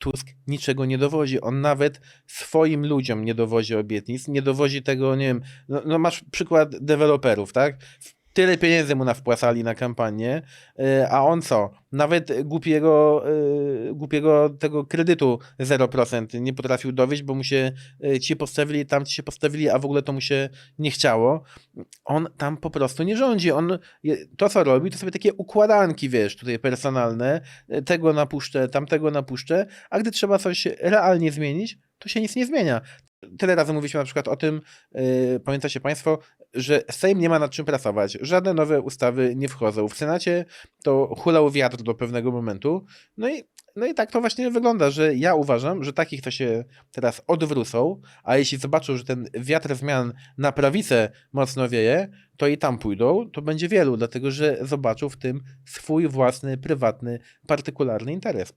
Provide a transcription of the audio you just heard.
Tusk niczego nie dowozi. On nawet swoim ludziom nie dowozi obietnic, nie dowozi tego, nie wiem, no, no masz przykład deweloperów, tak? Tyle pieniędzy mu nawpłacali na kampanię, y, a on co? Nawet głupiego, y, głupiego tego kredytu 0% nie potrafił dowieść, bo mu się y, ci postawili, tam ci się postawili, a w ogóle to mu się nie chciało. On tam po prostu nie rządzi. On to, co robi, to sobie takie układanki, wiesz, tutaj personalne, tego napuszczę, tamtego napuszczę, a gdy trzeba coś realnie zmienić, to się nic nie zmienia. Tyle razy mówiliśmy na przykład o tym, yy, pamiętacie Państwo, że Sejm nie ma nad czym pracować. Żadne nowe ustawy nie wchodzą. W Senacie to hulał wiatr do pewnego momentu. No i, no i tak to właśnie wygląda, że ja uważam, że takich to się teraz odwrócą, a jeśli zobaczą, że ten wiatr zmian na prawicę mocno wieje, to i tam pójdą, to będzie wielu, dlatego że zobaczą w tym swój własny, prywatny, partykularny interes.